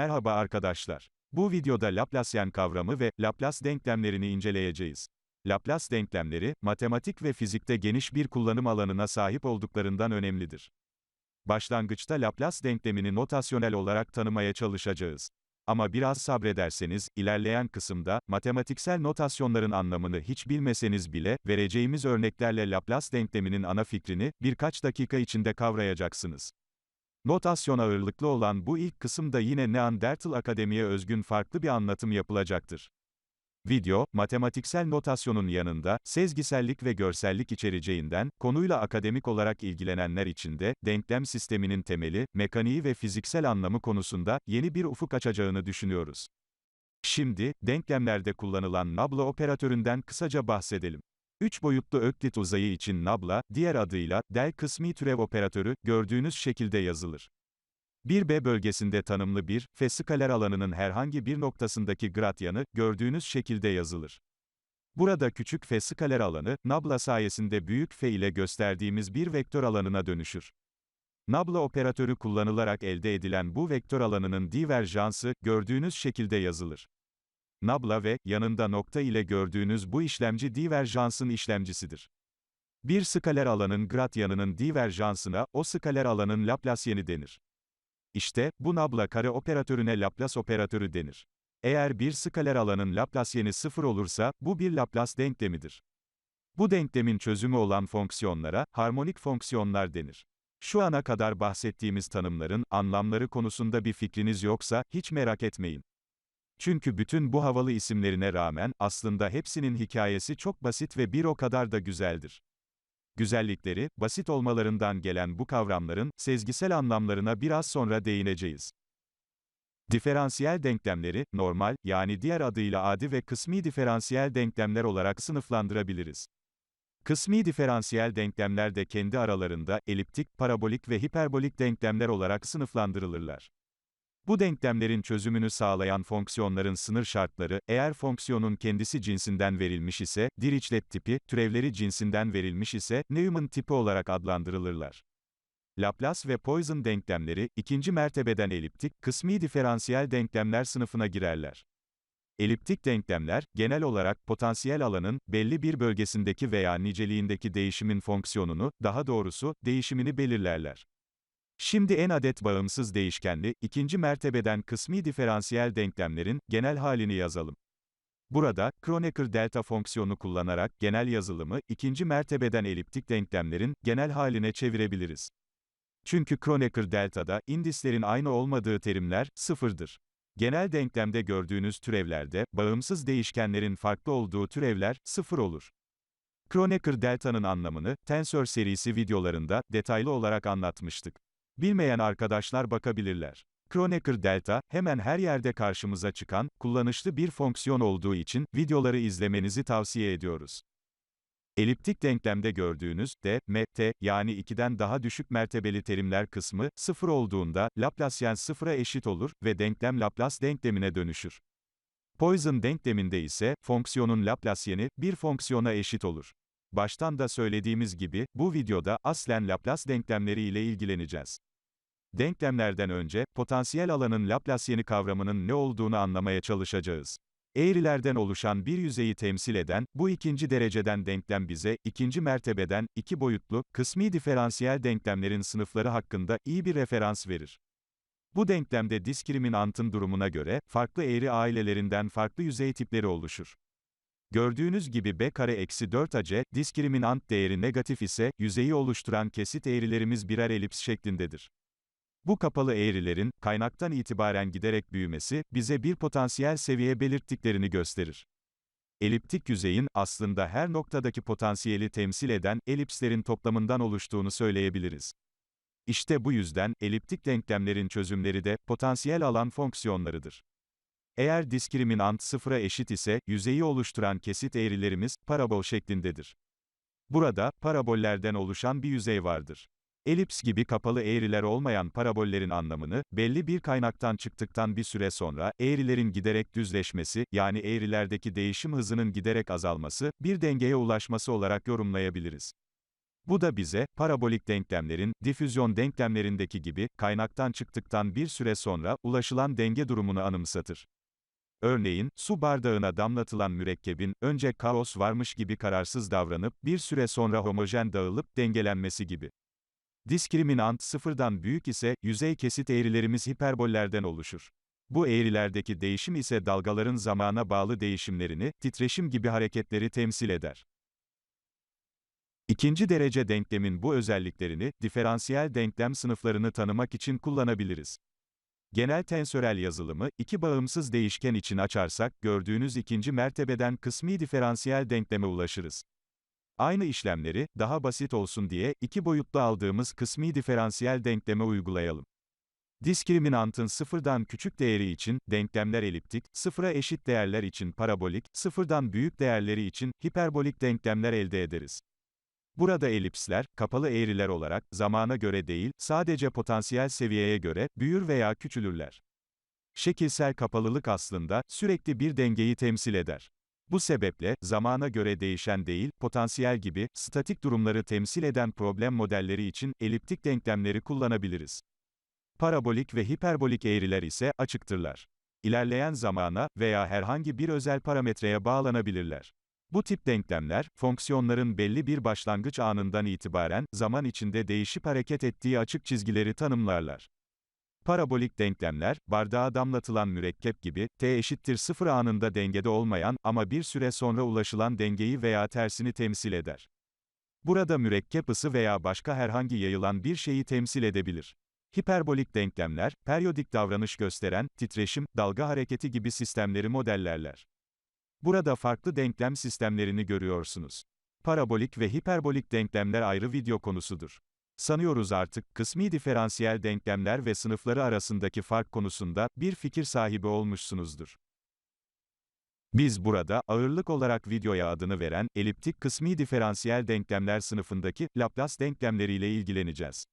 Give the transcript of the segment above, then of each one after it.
Merhaba arkadaşlar. Bu videoda Laplacian kavramı ve Laplace denklemlerini inceleyeceğiz. Laplace denklemleri, matematik ve fizikte geniş bir kullanım alanına sahip olduklarından önemlidir. Başlangıçta Laplace denklemini notasyonel olarak tanımaya çalışacağız. Ama biraz sabrederseniz, ilerleyen kısımda, matematiksel notasyonların anlamını hiç bilmeseniz bile, vereceğimiz örneklerle Laplace denkleminin ana fikrini, birkaç dakika içinde kavrayacaksınız. Notasyon ağırlıklı olan bu ilk kısımda yine Neandertal Akademi'ye özgün farklı bir anlatım yapılacaktır. Video, matematiksel notasyonun yanında, sezgisellik ve görsellik içereceğinden, konuyla akademik olarak ilgilenenler için de, denklem sisteminin temeli, mekaniği ve fiziksel anlamı konusunda, yeni bir ufuk açacağını düşünüyoruz. Şimdi, denklemlerde kullanılan nabla operatöründen kısaca bahsedelim. Üç boyutlu öklit uzayı için nabla, diğer adıyla, del kısmi türev operatörü, gördüğünüz şekilde yazılır. 1B bölgesinde tanımlı bir, f skaler alanının herhangi bir noktasındaki gradyanı, gördüğünüz şekilde yazılır. Burada küçük f skaler alanı, nabla sayesinde büyük f ile gösterdiğimiz bir vektör alanına dönüşür. Nabla operatörü kullanılarak elde edilen bu vektör alanının diverjansı, gördüğünüz şekilde yazılır. Nabla ve, yanında nokta ile gördüğünüz bu işlemci diverjansın işlemcisidir. Bir skaler alanın gradyanının diverjansına, o skaler alanın Laplacieni denir. İşte, bu nabla kare operatörüne Laplace operatörü denir. Eğer bir skaler alanın Laplacieni sıfır olursa, bu bir Laplace denklemidir. Bu denklemin çözümü olan fonksiyonlara, harmonik fonksiyonlar denir. Şu ana kadar bahsettiğimiz tanımların, anlamları konusunda bir fikriniz yoksa, hiç merak etmeyin. Çünkü bütün bu havalı isimlerine rağmen, aslında hepsinin hikayesi çok basit ve bir o kadar da güzeldir. Güzellikleri, basit olmalarından gelen bu kavramların, sezgisel anlamlarına biraz sonra değineceğiz. Diferansiyel denklemleri, normal, yani diğer adıyla adi ve kısmi diferansiyel denklemler olarak sınıflandırabiliriz. Kısmi diferansiyel denklemler de kendi aralarında, eliptik, parabolik ve hiperbolik denklemler olarak sınıflandırılırlar. Bu denklemlerin çözümünü sağlayan fonksiyonların sınır şartları, eğer fonksiyonun kendisi cinsinden verilmiş ise, Dirichlet tipi, türevleri cinsinden verilmiş ise, Neumann tipi olarak adlandırılırlar. Laplace ve Poisson denklemleri, ikinci mertebeden eliptik, kısmi diferansiyel denklemler sınıfına girerler. Eliptik denklemler, genel olarak, potansiyel alanın, belli bir bölgesindeki veya niceliğindeki değişimin fonksiyonunu, daha doğrusu, değişimini belirlerler. Şimdi en adet bağımsız değişkenli, ikinci mertebeden kısmi diferansiyel denklemlerin, genel halini yazalım. Burada, Kronecker delta fonksiyonu kullanarak, genel yazılımı, ikinci mertebeden eliptik denklemlerin, genel haline çevirebiliriz. Çünkü Kronecker delta'da, indislerin aynı olmadığı terimler, sıfırdır. Genel denklemde gördüğünüz türevlerde, bağımsız değişkenlerin farklı olduğu türevler, sıfır olur. Kronecker delta'nın anlamını, tensör serisi videolarında, detaylı olarak anlatmıştık. Bilmeyen arkadaşlar bakabilirler. Kronecker delta, hemen her yerde karşımıza çıkan, kullanışlı bir fonksiyon olduğu için, videoları izlemenizi tavsiye ediyoruz. Eliptik denklemde gördüğünüz, d, m, t, yani 2'den daha düşük mertebeli terimler kısmı, 0 olduğunda, Laplacian sıfıra eşit olur ve denklem Laplace denklemine dönüşür. Poisson denkleminde ise, fonksiyonun Laplacieni, bir fonksiyona eşit olur. Baştan da söylediğimiz gibi, bu videoda, aslen Laplace denklemleri ile ilgileneceğiz. Denklemlerden önce, potansiyel alanın Laplacieni kavramının ne olduğunu anlamaya çalışacağız. Eğrilerden oluşan bir yüzeyi temsil eden, bu ikinci dereceden denklem bize, ikinci mertebeden, iki boyutlu, kısmi diferansiyel denklemlerin sınıfları hakkında iyi bir referans verir. Bu denklemde diskriminantın durumuna göre, farklı eğri ailelerinden farklı yüzey tipleri oluşur. Gördüğünüz gibi b kare eksi 4ac, diskriminant değeri negatif ise, yüzeyi oluşturan kesit eğrilerimiz birer elips şeklindedir. Bu kapalı eğrilerin, kaynaktan itibaren giderek büyümesi, bize bir potansiyel seviye belirttiklerini gösterir. Eliptik yüzeyin, aslında her noktadaki potansiyeli temsil eden, elipslerin toplamından oluştuğunu söyleyebiliriz. İşte bu yüzden, eliptik denklemlerin çözümleri de, potansiyel alan fonksiyonlarıdır. Eğer diskriminant sıfıra eşit ise, yüzeyi oluşturan kesit eğrilerimiz, parabol şeklindedir. Burada, parabollerden oluşan bir yüzey vardır. Elips gibi kapalı eğriler olmayan parabollerin anlamını, belli bir kaynaktan çıktıktan bir süre sonra, eğrilerin giderek düzleşmesi, yani eğrilerdeki değişim hızının giderek azalması, bir dengeye ulaşması olarak yorumlayabiliriz. Bu da bize, parabolik denklemlerin, difüzyon denklemlerindeki gibi, kaynaktan çıktıktan bir süre sonra, ulaşılan denge durumunu anımsatır. Örneğin, su bardağına damlatılan mürekkebin, önce kaos varmış gibi kararsız davranıp, bir süre sonra homojen dağılıp, dengelenmesi gibi. Diskriminant sıfırdan büyük ise, yüzey kesit eğrilerimiz hiperbollerden oluşur. Bu eğrilerdeki değişim ise dalgaların zamana bağlı değişimlerini, titreşim gibi hareketleri temsil eder. İkinci derece denklemin bu özelliklerini, diferansiyel denklem sınıflarını tanımak için kullanabiliriz. Genel tensörel yazılımı, iki bağımsız değişken için açarsak, gördüğünüz ikinci mertebeden kısmi diferansiyel denkleme ulaşırız. Aynı işlemleri, daha basit olsun diye, iki boyutlu aldığımız kısmi diferansiyel denkleme uygulayalım. Diskriminantın sıfırdan küçük değeri için, denklemler eliptik, sıfıra eşit değerler için parabolik, sıfırdan büyük değerleri için, hiperbolik denklemler elde ederiz. Burada elipsler, kapalı eğriler olarak, zamana göre değil, sadece potansiyel seviyeye göre, büyür veya küçülürler. Şekilsel kapalılık aslında, sürekli bir dengeyi temsil eder. Bu sebeple, zamana göre değişen değil, potansiyel gibi, statik durumları temsil eden problem modelleri için, eliptik denklemleri kullanabiliriz. Parabolik ve hiperbolik eğriler ise, açıktırlar. İlerleyen zamana veya herhangi bir özel parametreye bağlanabilirler. Bu tip denklemler, fonksiyonların belli bir başlangıç anından itibaren, zaman içinde değişip hareket ettiği açık çizgileri tanımlarlar. Parabolik denklemler, bardağa damlatılan mürekkep gibi, t eşittir sıfır anında dengede olmayan ama bir süre sonra ulaşılan dengeyi veya tersini temsil eder. Burada mürekkep ısı veya başka herhangi yayılan bir şeyi temsil edebilir. Hiperbolik denklemler, periyodik davranış gösteren, titreşim, dalga hareketi gibi sistemleri modellerler. Burada farklı denklem sistemlerini görüyorsunuz. Parabolik ve hiperbolik denklemler ayrı video konusudur. Sanıyoruz artık, kısmi diferansiyel denklemler ve sınıfları arasındaki fark konusunda, bir fikir sahibi olmuşsunuzdur. Biz burada, ağırlık olarak videoya adını veren, eliptik kısmi diferansiyel denklemler sınıfındaki, Laplace denklemleriyle ilgileneceğiz.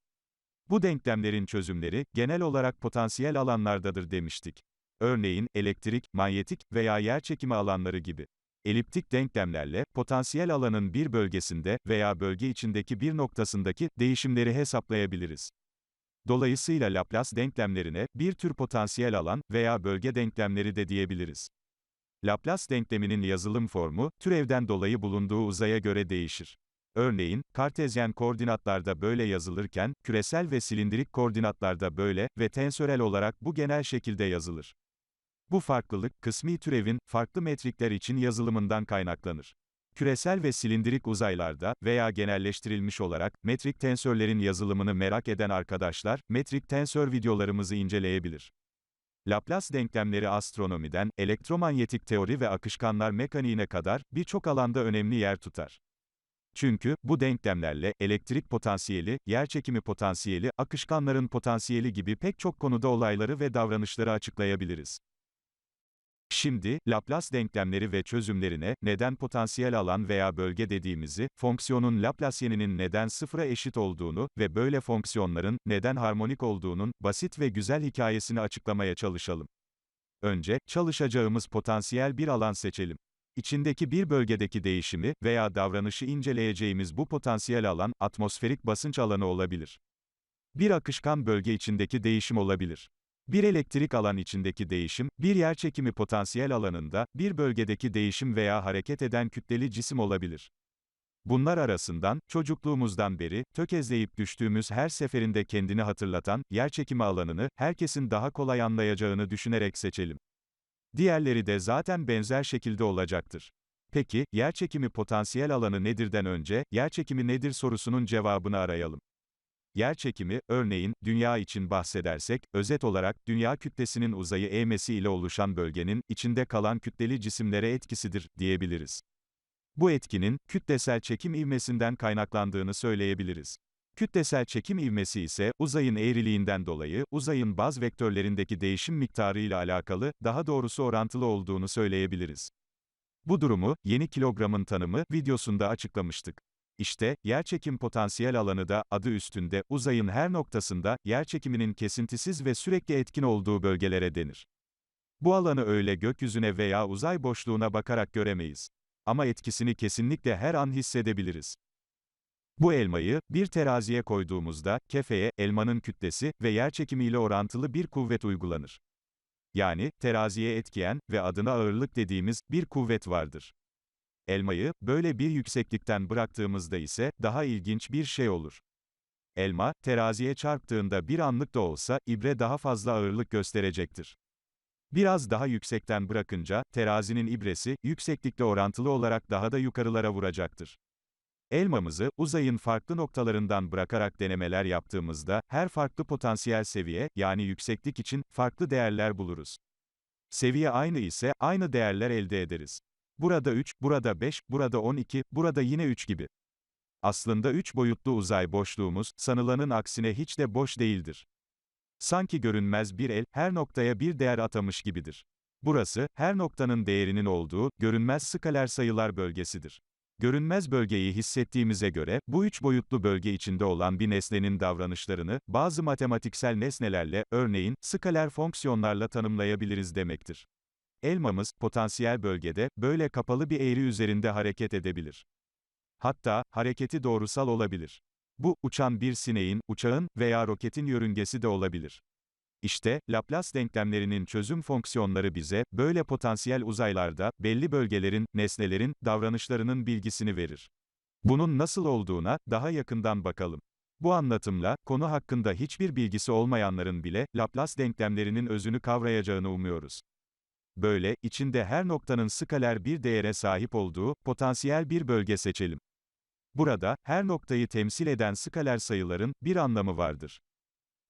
Bu denklemlerin çözümleri, genel olarak potansiyel alanlardadır demiştik. Örneğin, elektrik, manyetik veya yerçekimi alanları gibi. Eliptik denklemlerle, potansiyel alanın bir bölgesinde veya bölge içindeki bir noktasındaki değişimleri hesaplayabiliriz. Dolayısıyla Laplace denklemlerine, bir tür potansiyel alan veya bölge denklemleri de diyebiliriz. Laplace denkleminin yazılım formu, türevden dolayı bulunduğu uzaya göre değişir. Örneğin, Kartezyen koordinatlarda böyle yazılırken, küresel ve silindirik koordinatlarda böyle ve tensörel olarak bu genel şekilde yazılır. Bu farklılık, kısmi türevin, farklı metrikler için yazılımından kaynaklanır. Küresel ve silindirik uzaylarda veya genelleştirilmiş olarak metrik tensörlerin yazılımını merak eden arkadaşlar, metrik tensör videolarımızı inceleyebilir. Laplace denklemleri astronomiden, elektromanyetik teori ve akışkanlar mekaniğine kadar birçok alanda önemli yer tutar. Çünkü, bu denklemlerle, elektrik potansiyeli, yerçekimi potansiyeli, akışkanların potansiyeli gibi pek çok konuda olayları ve davranışları açıklayabiliriz. Şimdi, Laplace denklemleri ve çözümlerine, neden potansiyel alan veya bölge dediğimizi, fonksiyonun Laplacieninin neden sıfıra eşit olduğunu ve böyle fonksiyonların, neden harmonik olduğunun, basit ve güzel hikayesini açıklamaya çalışalım. Önce, çalışacağımız potansiyel bir alan seçelim. İçindeki bir bölgedeki değişimi veya davranışı inceleyeceğimiz bu potansiyel alan, atmosferik basınç alanı olabilir. Bir akışkan bölge içindeki değişim olabilir. Bir elektrik alan içindeki değişim, bir yerçekimi potansiyel alanında, bir bölgedeki değişim veya hareket eden kütleli cisim olabilir. Bunlar arasından, çocukluğumuzdan beri, tökezleyip düştüğümüz her seferinde kendini hatırlatan, yerçekimi alanını, herkesin daha kolay anlayacağını düşünerek seçelim. Diğerleri de zaten benzer şekilde olacaktır. Peki, yerçekimi potansiyel alanı nedirden önce, yerçekimi nedir sorusunun cevabını arayalım. Yerçekimi, örneğin, dünya için bahsedersek, özet olarak, dünya kütlesinin uzayı eğmesi ile oluşan bölgenin, içinde kalan kütleli cisimlere etkisidir, diyebiliriz. Bu etkinin, kütlesel çekim ivmesinden kaynaklandığını söyleyebiliriz. Kütlesel çekim ivmesi ise, uzayın eğriliğinden dolayı, uzayın baz vektörlerindeki değişim miktarı ile alakalı, daha doğrusu orantılı olduğunu söyleyebiliriz. Bu durumu, yeni kilogramın tanımı, videosunda açıklamıştık. İşte, yerçekim potansiyel alanı da, adı üstünde, uzayın her noktasında, yerçekiminin kesintisiz ve sürekli etkin olduğu bölgelere denir. Bu alanı öyle gökyüzüne veya uzay boşluğuna bakarak göremeyiz. Ama etkisini kesinlikle her an hissedebiliriz. Bu elmayı, bir teraziye koyduğumuzda, kefeye, elmanın kütlesi ve yerçekimiyle orantılı bir kuvvet uygulanır. Yani, teraziye etkiyen ve adına ağırlık dediğimiz, bir kuvvet vardır. Elmayı, böyle bir yükseklikten bıraktığımızda ise, daha ilginç bir şey olur. Elma, teraziye çarptığında bir anlık da olsa, ibre daha fazla ağırlık gösterecektir. Biraz daha yüksekten bırakınca, terazinin ibresi, yükseklikle orantılı olarak daha da yukarılara vuracaktır. Elmamızı, uzayın farklı noktalarından bırakarak denemeler yaptığımızda, her farklı potansiyel seviye, yani yükseklik için, farklı değerler buluruz. Seviye aynı ise, aynı değerler elde ederiz. Burada 3, burada 5, burada 12, burada yine 3 gibi. Aslında 3 boyutlu uzay boşluğumuz, sanılanın aksine hiç de boş değildir. Sanki görünmez bir el, her noktaya bir değer atamış gibidir. Burası, her noktanın değerinin olduğu, görünmez skaler sayılar bölgesidir. Görünmez bölgeyi hissettiğimize göre, bu üç boyutlu bölge içinde olan bir nesnenin davranışlarını, bazı matematiksel nesnelerle, örneğin, skaler fonksiyonlarla tanımlayabiliriz demektir. Elmamız, potansiyel bölgede, böyle kapalı bir eğri üzerinde hareket edebilir. Hatta, hareketi doğrusal olabilir. Bu, uçan bir sineğin, uçağın veya roketin yörüngesi de olabilir. İşte, Laplace denklemlerinin çözüm fonksiyonları bize, böyle potansiyel uzaylarda, belli bölgelerin, nesnelerin, davranışlarının bilgisini verir. Bunun nasıl olduğuna, daha yakından bakalım. Bu anlatımla, konu hakkında hiçbir bilgisi olmayanların bile, Laplace denklemlerinin özünü kavrayacağını umuyoruz. Böyle, içinde her noktanın skaler bir değere sahip olduğu, potansiyel bir bölge seçelim. Burada, her noktayı temsil eden skaler sayıların, bir anlamı vardır.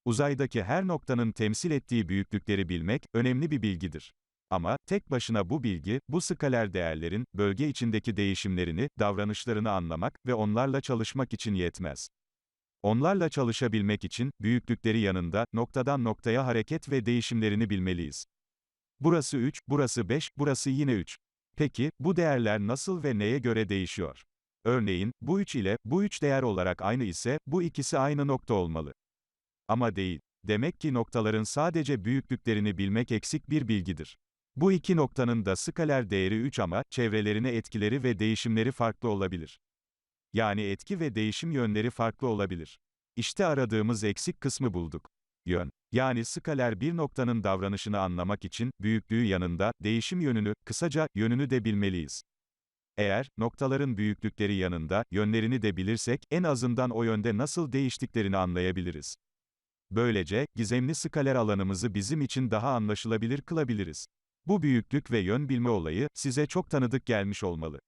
Uzaydaki her noktanın temsil ettiği büyüklükleri bilmek, önemli bir bilgidir. Ama, tek başına bu bilgi, bu skaler değerlerin, bölge içindeki değişimlerini, davranışlarını anlamak ve onlarla çalışmak için yetmez. Onlarla çalışabilmek için, büyüklükleri yanında, noktadan noktaya hareket ve değişimlerini bilmeliyiz. Burası 3, burası 5, burası yine 3. Peki, bu değerler nasıl ve neye göre değişiyor? Örneğin, bu 3 ile, bu 3 değer olarak aynı ise, bu ikisi aynı nokta olmalı. Ama değil. Demek ki noktaların sadece büyüklüklerini bilmek eksik bir bilgidir. Bu iki noktanın da skaler değeri 3 ama, çevrelerine etkileri ve değişimleri farklı olabilir. Yani etki ve değişim yönleri farklı olabilir. İşte aradığımız eksik kısmı bulduk. Yön. Yani skaler bir noktanın davranışını anlamak için, büyüklüğü yanında, değişim yönünü, kısaca, yönünü de bilmeliyiz. Eğer, noktaların büyüklükleri yanında, yönlerini de bilirsek, en azından o yönde nasıl değiştiklerini anlayabiliriz. Böylece, gizemli skaler alanımızı bizim için daha anlaşılabilir kılabiliriz. Bu büyüklük ve yön bilme olayı, size çok tanıdık gelmiş olmalı.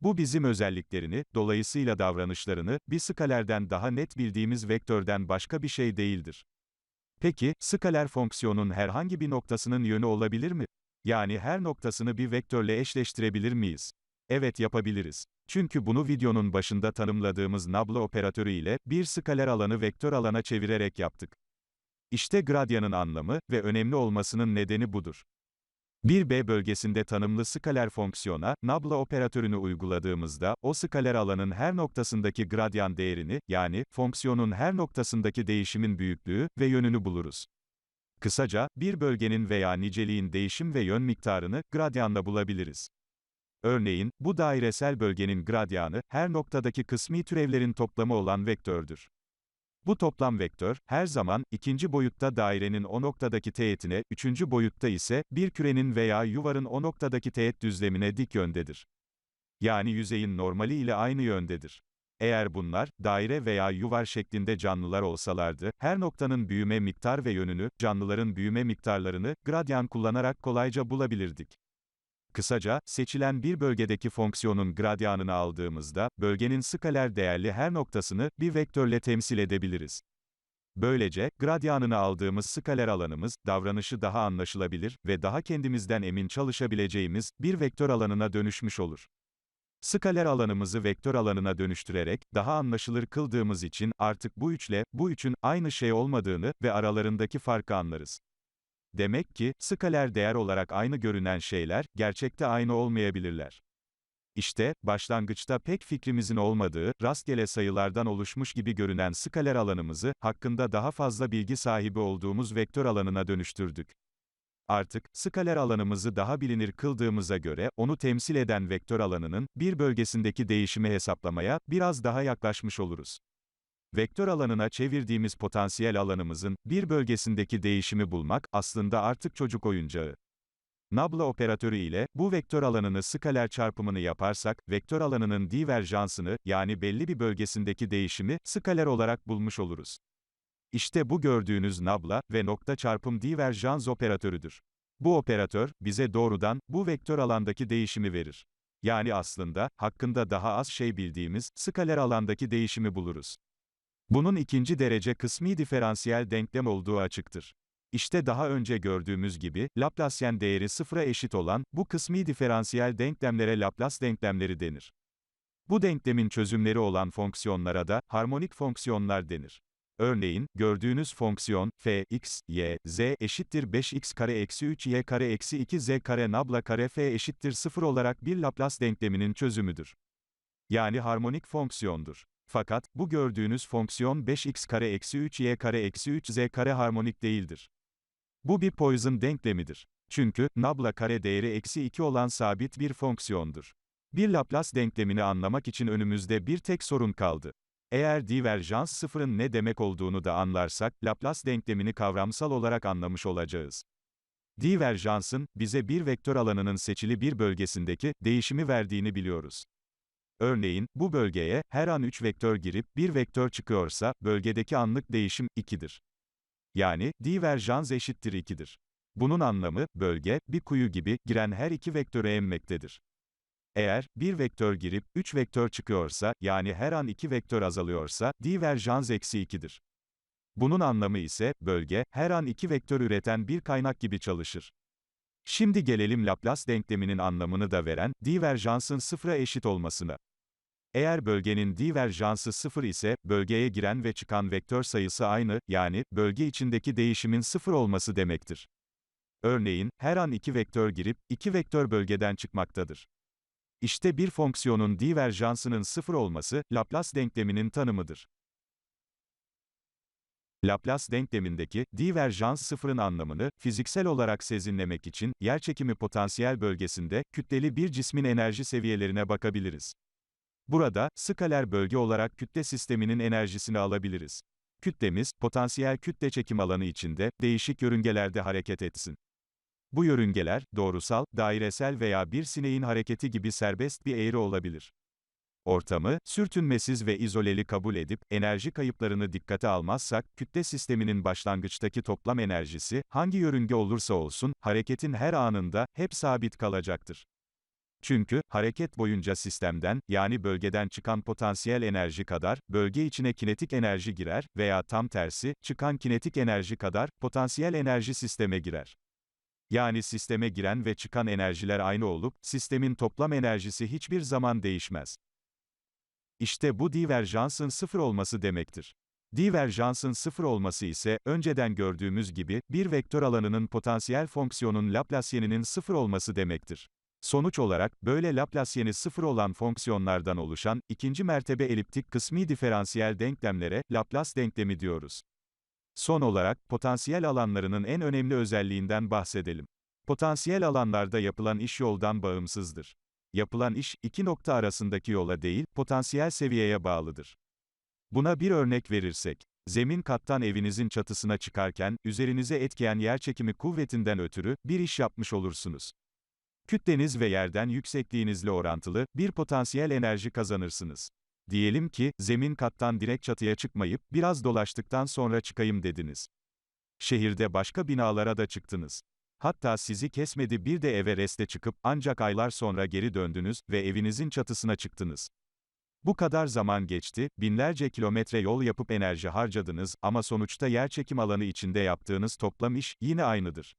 Bu bizim özelliklerini, dolayısıyla davranışlarını, bir skalerden daha net bildiğimiz vektörden başka bir şey değildir. Peki, skaler fonksiyonun herhangi bir noktasının yönü olabilir mi? Yani her noktasını bir vektörle eşleştirebilir miyiz? Evet yapabiliriz. Çünkü bunu videonun başında tanımladığımız nabla operatörü ile, bir skaler alanı vektör alana çevirerek yaptık. İşte gradyanın anlamı ve önemli olmasının nedeni budur. Bir B bölgesinde tanımlı skaler fonksiyona, nabla operatörünü uyguladığımızda, o skaler alanın her noktasındaki gradyan değerini, yani, fonksiyonun her noktasındaki değişimin büyüklüğü ve yönünü buluruz. Kısaca, bir bölgenin veya niceliğin değişim ve yön miktarını, gradyanla bulabiliriz. Örneğin, bu dairesel bölgenin gradyanı, her noktadaki kısmi türevlerin toplamı olan vektördür. Bu toplam vektör, her zaman, ikinci boyutta dairenin o noktadaki teğetine, üçüncü boyutta ise, bir kürenin veya yuvarın o noktadaki teğet düzlemine dik yöndedir. Yani yüzeyin normali ile aynı yöndedir. Eğer bunlar, daire veya yuvar şeklinde canlılar olsalardı, her noktanın büyüme miktar ve yönünü, canlıların büyüme miktarlarını, gradyan kullanarak kolayca bulabilirdik. Kısaca, seçilen bir bölgedeki fonksiyonun gradyanını aldığımızda, bölgenin skaler değerli her noktasını, bir vektörle temsil edebiliriz. Böylece, gradyanını aldığımız skaler alanımız, davranışı daha anlaşılabilir ve daha kendimizden emin çalışabileceğimiz, bir vektör alanına dönüşmüş olur. Skaler alanımızı vektör alanına dönüştürerek, daha anlaşılır kıldığımız için, artık bu üçle, bu üçün, aynı şey olmadığını ve aralarındaki farkı anlarız. Demek ki, skaler değer olarak aynı görünen şeyler, gerçekte aynı olmayabilirler. İşte, başlangıçta pek fikrimizin olmadığı, rastgele sayılardan oluşmuş gibi görünen skaler alanımızı, hakkında daha fazla bilgi sahibi olduğumuz vektör alanına dönüştürdük. Artık, skaler alanımızı daha bilinir kıldığımıza göre, onu temsil eden vektör alanının, bir bölgesindeki değişimi hesaplamaya, biraz daha yaklaşmış oluruz. Vektör alanına çevirdiğimiz potansiyel alanımızın, bir bölgesindeki değişimi bulmak, aslında artık çocuk oyuncağı. Nabla operatörü ile, bu vektör alanını skaler çarpımını yaparsak, vektör alanının diverjansını, yani belli bir bölgesindeki değişimi, skaler olarak bulmuş oluruz. İşte bu gördüğünüz nabla ve nokta çarpım diverjans operatörüdür. Bu operatör, bize doğrudan, bu vektör alandaki değişimi verir. Yani aslında, hakkında daha az şey bildiğimiz, skaler alandaki değişimi buluruz. Bunun ikinci derece kısmi diferansiyel denklem olduğu açıktır. İşte daha önce gördüğümüz gibi, Laplacian değeri sıfıra eşit olan, bu kısmi diferansiyel denklemlere Laplace denklemleri denir. Bu denklemin çözümleri olan fonksiyonlara da, harmonik fonksiyonlar denir. Örneğin, gördüğünüz fonksiyon, f, x, y, z eşittir 5x kare eksi 3y kare eksi 2z kare nabla kare f eşittir 0 olarak bir Laplace denkleminin çözümüdür. Yani harmonik fonksiyondur. Fakat, bu gördüğünüz fonksiyon 5x kare eksi 3y kare eksi 3z kare harmonik değildir. Bu bir Poisson denklemidir. Çünkü, nabla kare değeri eksi 2 olan sabit bir fonksiyondur. Bir Laplace denklemini anlamak için önümüzde bir tek sorun kaldı. Eğer diverjans sıfırın ne demek olduğunu da anlarsak, Laplace denklemini kavramsal olarak anlamış olacağız. Diverjansın, bize bir vektör alanının seçili bir bölgesindeki, değişimi verdiğini biliyoruz. Örneğin, bu bölgeye, her an 3 vektör girip, bir vektör çıkıyorsa, bölgedeki anlık değişim, 2'dir. Yani, diverjans eşittir 2'dir. Bunun anlamı, bölge, bir kuyu gibi, giren her iki vektörü emmektedir. Eğer, bir vektör girip, 3 vektör çıkıyorsa, yani her an 2 vektör azalıyorsa, diverjans eksi 2'dir. Bunun anlamı ise, bölge, her an 2 vektör üreten bir kaynak gibi çalışır. Şimdi gelelim Laplace denkleminin anlamını da veren, diverjansın sıfıra eşit olmasına. Eğer bölgenin diverjansı sıfır ise, bölgeye giren ve çıkan vektör sayısı aynı, yani, bölge içindeki değişimin sıfır olması demektir. Örneğin, her an iki vektör girip, iki vektör bölgeden çıkmaktadır. İşte bir fonksiyonun diverjansının sıfır olması, Laplace denkleminin tanımıdır. Laplace denklemindeki, diverjans sıfırın anlamını, fiziksel olarak sezinlemek için, yerçekimi potansiyel bölgesinde, kütleli bir cismin enerji seviyelerine bakabiliriz. Burada, skaler bölge olarak kütle sisteminin enerjisini alabiliriz. Kütlemiz, potansiyel kütle çekim alanı içinde, değişik yörüngelerde hareket etsin. Bu yörüngeler, doğrusal, dairesel veya bir sineğin hareketi gibi serbest bir eğri olabilir. Ortamı, sürtünmesiz ve izoleli kabul edip, enerji kayıplarını dikkate almazsak, kütle sisteminin başlangıçtaki toplam enerjisi, hangi yörünge olursa olsun, hareketin her anında, hep sabit kalacaktır. Çünkü, hareket boyunca sistemden, yani bölgeden çıkan potansiyel enerji kadar, bölge içine kinetik enerji girer, veya tam tersi, çıkan kinetik enerji kadar, potansiyel enerji sisteme girer. Yani sisteme giren ve çıkan enerjiler aynı olup, sistemin toplam enerjisi hiçbir zaman değişmez. İşte bu diverjansın sıfır olması demektir. Diverjansın sıfır olması ise, önceden gördüğümüz gibi, bir vektör alanının potansiyel fonksiyonun Laplacien'inin sıfır olması demektir. Sonuç olarak, böyle Laplacien'i sıfır olan fonksiyonlardan oluşan, ikinci mertebe eliptik kısmi diferansiyel denklemlere, Laplace denklemi diyoruz. Son olarak, potansiyel alanlarının en önemli özelliğinden bahsedelim. Potansiyel alanlarda yapılan iş yoldan bağımsızdır. Yapılan iş, iki nokta arasındaki yola değil, potansiyel seviyeye bağlıdır. Buna bir örnek verirsek, zemin kattan evinizin çatısına çıkarken, üzerinize etkiyen yerçekimi kuvvetinden ötürü, bir iş yapmış olursunuz. Kütleniz ve yerden yüksekliğinizle orantılı, bir potansiyel enerji kazanırsınız. Diyelim ki, zemin kattan direkt çatıya çıkmayıp, biraz dolaştıktan sonra çıkayım dediniz. Şehirde başka binalara da çıktınız. Hatta sizi kesmedi bir de Everest'e çıkıp, ancak aylar sonra geri döndünüz ve evinizin çatısına çıktınız. Bu kadar zaman geçti, binlerce kilometre yol yapıp enerji harcadınız ama sonuçta yerçekim alanı içinde yaptığınız toplam iş, yine aynıdır.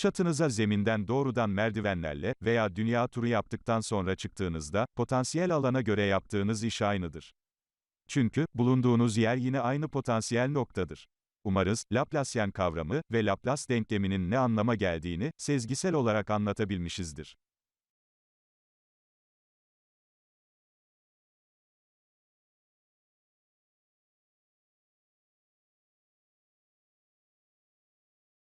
Çatınıza zeminden doğrudan merdivenlerle veya dünya turu yaptıktan sonra çıktığınızda, potansiyel alana göre yaptığınız iş aynıdır. Çünkü, bulunduğunuz yer yine aynı potansiyel noktadır. Umarız, Laplacian kavramı ve Laplace denkleminin ne anlama geldiğini, sezgisel olarak anlatabilmişizdir.